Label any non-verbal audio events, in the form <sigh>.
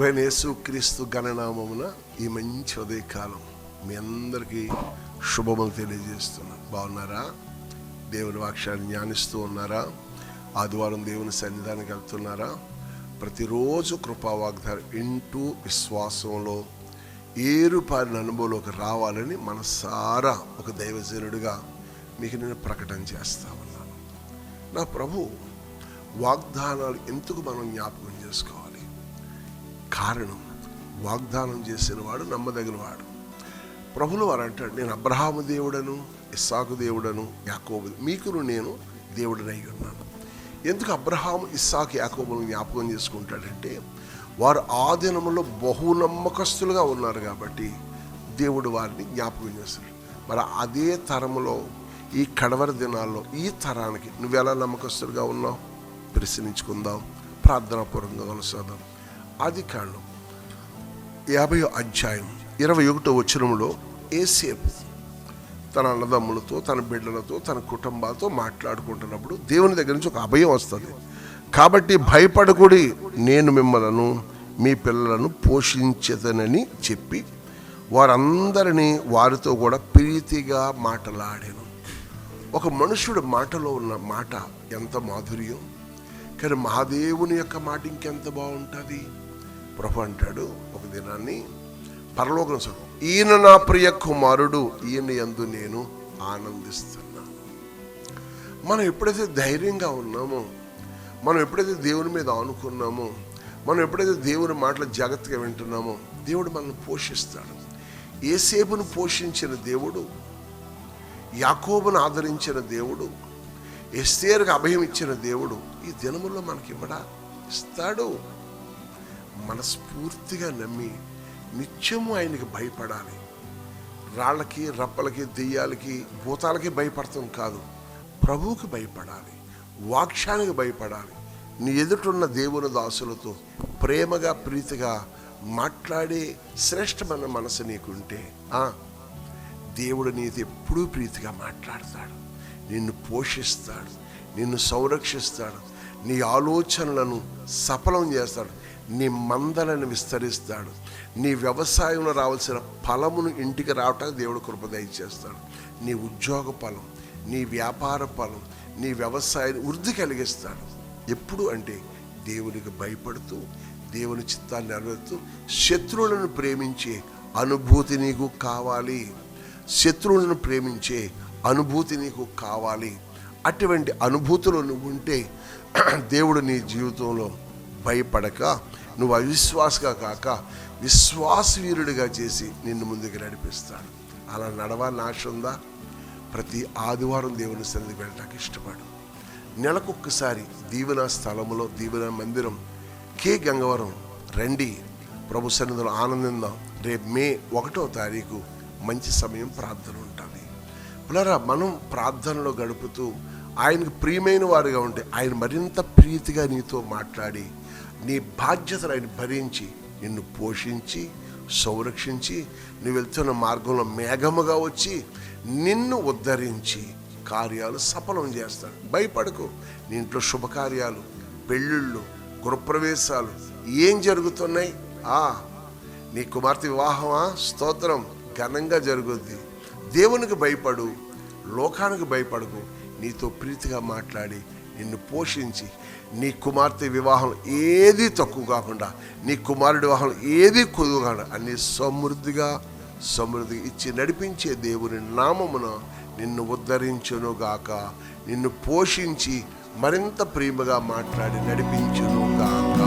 ప్రభైన యేసు క్రీస్తు గణనామమున ఈ మంచి ఉదయకాలం మీ అందరికీ శుభములు తెలియజేస్తున్నాను బాగున్నారా? దేవుని వాక్యాన్ని జ్ఞానిస్తూ ఉన్నారా? ఆదివారం దేవుని సన్నిధానికి వెళ్తున్నారా ప్రతిరోజు కృపా వాగ్దానం వింటూ విశ్వాసంలో ఏరుపారిన అనుభవంలోకి రావాలని మనసారా ఒక దైవజనుడిగా మీకు నేను ప్రకటన చేస్తా ఉన్నాను. నా ప్రభు వాగ్దానాలు ఎందుకు మనం జ్ఞాపకం చేసుకోవాలి? కారణం. వాగ్దానం చేసిన వాడు నమ్మదగిన ప్రభులు వారు అంటాడు నేను అబ్రహాము దేవుడను ఇస్సాకు దేవుడను యాకోబు మీకును నేను దేవుడనై ఉన్నాను. ఎందుకు అబ్రహాము ఇస్సాకు యాకోబులను జ్ఞాపకం చేసుకుంటాడంటే వారు ఆ దినములో బహు నమ్మకస్తులుగా ఉన్నారు కాబట్టి దేవుడు వారిని జ్ఞాపకం చేస్తాడు. మరి అదే తరములో ఈ కడవరి దినాల్లో ఈ తరానికి నువ్వెలా నమ్మకస్తులుగా ఉన్నావు? ప్రశ్నించుకుందాం ప్రార్థనాపూర్వకంగా కొనసాదాం ఆది కాండం యాభై అధ్యాయం ఇరవై ఒకటో వచ్చరంలో ఏసేపు తన అన్నదమ్ములతో తన బిడ్డలతో తన కుటుంబాలతో మాట్లాడుకుంటున్నప్పుడు దేవుని దగ్గర నుంచి ఒక అభయం వస్తుంది. కాబట్టి భయపడకుడి నేను మిమ్మలను మీ పిల్లలను పోషించదనని చెప్పి వారందరినీ వారితో కూడా ప్రీతిగా మాటలాడాను. ఒక మనుషుడు మాటలో ఉన్న మాట ఎంత మాధుర్యం కానీ మహాదేవుని యొక్క మాట ఇంకెంత బాగుంటుంది? ప్రభు అంటాడు ఒక దినాన్ని. పరలోకం చూడు ఈయన నా ప్రియ కుమారుడు ఈయన యందు నేను ఆనందిస్తున్నాను మనం ఎప్పుడైతే ధైర్యంగా ఉన్నామో మనం ఎప్పుడైతే దేవుని మీద ఆనుకున్నామో మనం ఎప్పుడైతే దేవుని మాటలు జాగ్రత్తగా వింటున్నామో దేవుడు మనల్ని పోషిస్తాడు. ఏసేపును పోషించిన దేవుడు యాకోబును ఆదరించిన దేవుడు ఎస్తేరుకు అభయం ఇచ్చిన దేవుడు ఈ దినములో మనకి ఇవ్వడా? ఇస్తాడు. మనస్ఫూర్తిగా నమ్మి నిత్యము ఆయనకి భయపడాలి. రాళ్ళకి రప్పలకి దెయ్యాలకి భూతాలకి భయపడతాం కాదు. ప్రభువుకి భయపడాలి. వాక్యానికి భయపడాలి. నీ ఎదుటున్న దేవుని దాసులతో ప్రేమగా ప్రీతిగా మాట్లాడే శ్రేష్టమైన మనసు నీకుంటే దేవుడు నీతో ఎప్పుడూ ప్రీతిగా మాట్లాడతాడు. నిన్ను పోషిస్తాడు. నిన్ను సంరక్షిస్తాడు. నీ ఆలోచనలను సఫలం చేస్తాడు. నీ మందలను విస్తరిస్తాడు. నీ వ్యవసాయంలో రావాల్సిన ఫలమును ఇంటికి రావటానికి దేవుడు కృప చేస్తాడు నీ ఉద్యోగ ఫలం నీ వ్యాపార ఫలం నీ వ్యవసాయాన్ని వృద్ధి కలిగిస్తాడు. ఎప్పుడు అంటే దేవునికి భయపడుతూ దేవుని చిత్తాన్ని నెరవేరుతూ శత్రువులను ప్రేమించే అనుభూతి నీకు కావాలి. శత్రువులను ప్రేమించే అనుభూతి నీకు కావాలి. అటువంటి అనుభూతులు నువ్వు ఉంటే <clears throat> దేవుడు నీ జీవితంలో భయపడక నువ్వు అవిశ్వాసగా కాక విశ్వాసవీరుడిగా చేసి నిన్ను ముందుకు నడిపిస్తాడు. అలా నడవాలని ఆశ ఉందా? ప్రతి ఆదివారం దేవుని సన్నిధికి వెళ్ళడానికి ఇష్టపడు. నెలకొక్కసారి దీవెన స్థలములో దీవెన మందిరం కే గంగవరం రండి. ప్రభు సన్నిధిలో ఆనందిందాం. రేపు మే ఒకటో తారీఖు మంచి సమయం ప్రార్థన ఉంటుంది. పిల్లరా మనం ప్రార్థనలో గడుపుతూ ఆయనకు ప్రియమైన వారుగా ఉంటే ఆయన మరింత ప్రీతిగా నీతో మాట్లాడి నీ బాధ్యతలు ఆయన భరించి నిన్ను పోషించి సంరక్షించి నువ్వు వెళ్తున్న మార్గంలో మేఘముగా వచ్చి నిన్ను ఉద్ధరించి కార్యాలు సఫలం చేస్తాడు. భయపడకు. నీ ఇంట్లో శుభకార్యాలు పెళ్ళిళ్ళు గృహప్రవేశాలు ఏం జరుగుతున్నాయి? ఆ నీ కుమార్తె వివాహమా? స్తోత్రం. ఘనంగా జరుగుద్ది. దేవునికి భయపడు లోకానికి భయపడకు. నీతో ప్రీతిగా మాట్లాడి నిన్ను పోషించి నీ కుమార్తె వివాహం ఏది తక్కువ కాకుండా నీ కుమారుడి వివాహం ఏది కొదువు కాకుండా అన్ని సమృద్ధిగా సమృద్ధిగా ఇచ్చి నడిపించే దేవుని నామమున నిన్ను ఉద్ధరించునుగాక. నిన్ను పోషించి మరింత ప్రేమగా మాట్లాడి నడిపించునుగాక.